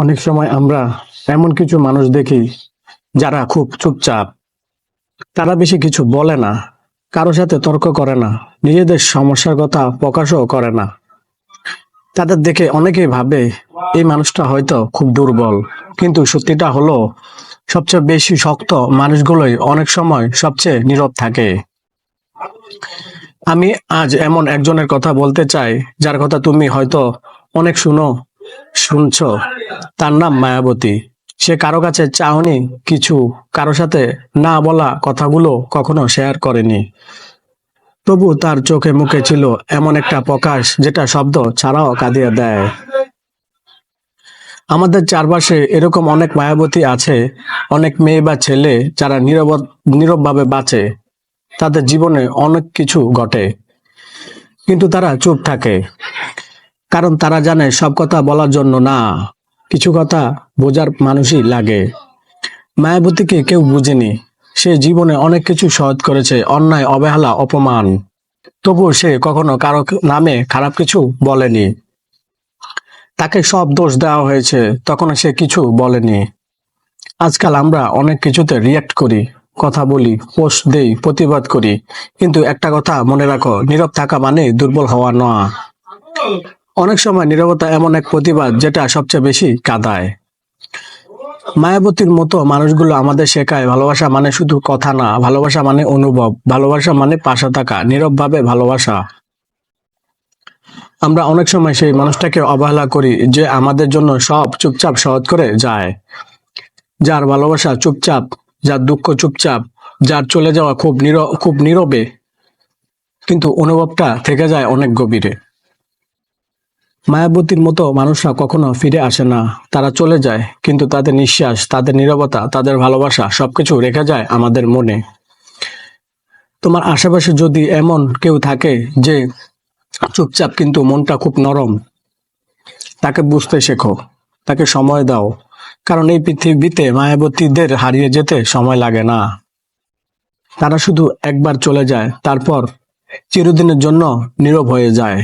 অনেক সময় আমরা এমন কিছু মানুষ দেখি যারা খুব চুপচাপ। তারা বেশি কিছু বলে না, কারও সাথে তর্ক করে না, নিজেদের সমস্যার কথা প্রকাশও করে না। তাদের দেখে অনেকেই ভাবে এই মানুষটা হয়তো খুব দুর্বল, কিন্তু সত্যিটা হলো সবচেয়ে বেশি শক্ত মানুষগুলোই অনেক সময় সবচেয়ে নীরব থাকে। আমি আজ এমন একজনের কথা বলতে চাই, যার কথা তুমি হয়তো অনেক শুনো, শুনছো। তার নাম মায়াবতী। সে কারও কাছে চাহনি কিছু, কারও সাথে না বলা কথাগুলো কখনো শেয়ার করেনি। তবু তার চোখে মুখে ছিল এমন একটা প্রকাশ যেটা শব্দ ছাড়াও কাঁদিয়ে দেয়। আমাদের চারপাশে এরকম অনেক মায়াবতী আছে, অনেক মেয়ে বা ছেলে যারা নীরব নীরবভাবে বাঁচে। তাদের জীবনে অনেক কিছু ঘটে, কিন্তু তারা চুপ থাকে। কারণ তারা জানে সব কথা বলার জন্য না। কিছু কথা বোঝার মানুষই লাগে। মায়াবতীকে কেউ বুঝেনি। সে জীবনে অনেক কিছু সহজ করেছে, অন্যায়, অবহেলা, অপমান। তবুও সে কখনো কারও নামে খারাপ কিছু বলেনি। তাকে সব দোষ দেওয়া হয়েছে, তখন সে কিছু বলেনি। আজকাল আমরা অনেক কিছুতে রিয়াক্ট করি, কথা বলি, পোস্ট দেই, প্রতিবাদ করি। কিন্তু একটা কথা মনে রাখো, নীরব থাকা মানে দুর্বল হওয়া নয়। অনেক সময় নীরবতা এমন এক প্রতিবাদ যেটা সবচেয়ে বেশি কাদায়। মায়াবতীর মতো মানুষগুলো আমাদের শেখায়, ভালোবাসা মানে শুধু কথা না, ভালোবাসা মানে অনুভব, ভালোবাসা মানে পাশে থাকা, নীরবভাবে ভালোবাসা। আমরা অনেক সময় সেই মানুষটাকে অবহেলা করি যে আমাদের জন্য সব চুপচাপ সহজ করে যায়। যার ভালোবাসা চুপচাপ, যার দুঃখ চুপচাপ, যার চলে যাওয়া খুব নীর, খুব নীরবে, কিন্তু অনুভবটা থেকে যায় অনেক গভীরে। মায়াবতীর মতো মানুষরা কখনো ফিরে আসে না। তারা চলে যায়, কিন্তু তাদের নিঃশ্বাস, তাদের নীরবতা, তাদের ভালোবাসা সবকিছু রেখে যায় আমাদের মনে। তোমার আশেপাশে যদি এমন কেউ থাকে যে চুপচাপ কিন্তু মনটা খুব নরম, তাকে বুঝতে শেখো, তাকে সময় দাও, কারণ এই পৃথিবীতে মায়াবতীদের হারিয়ে যেতে সময় লাগে না। তারা শুধু একবার চলে যায়, তারপর চিরদিনের জন্য নীরব হয়ে যায়।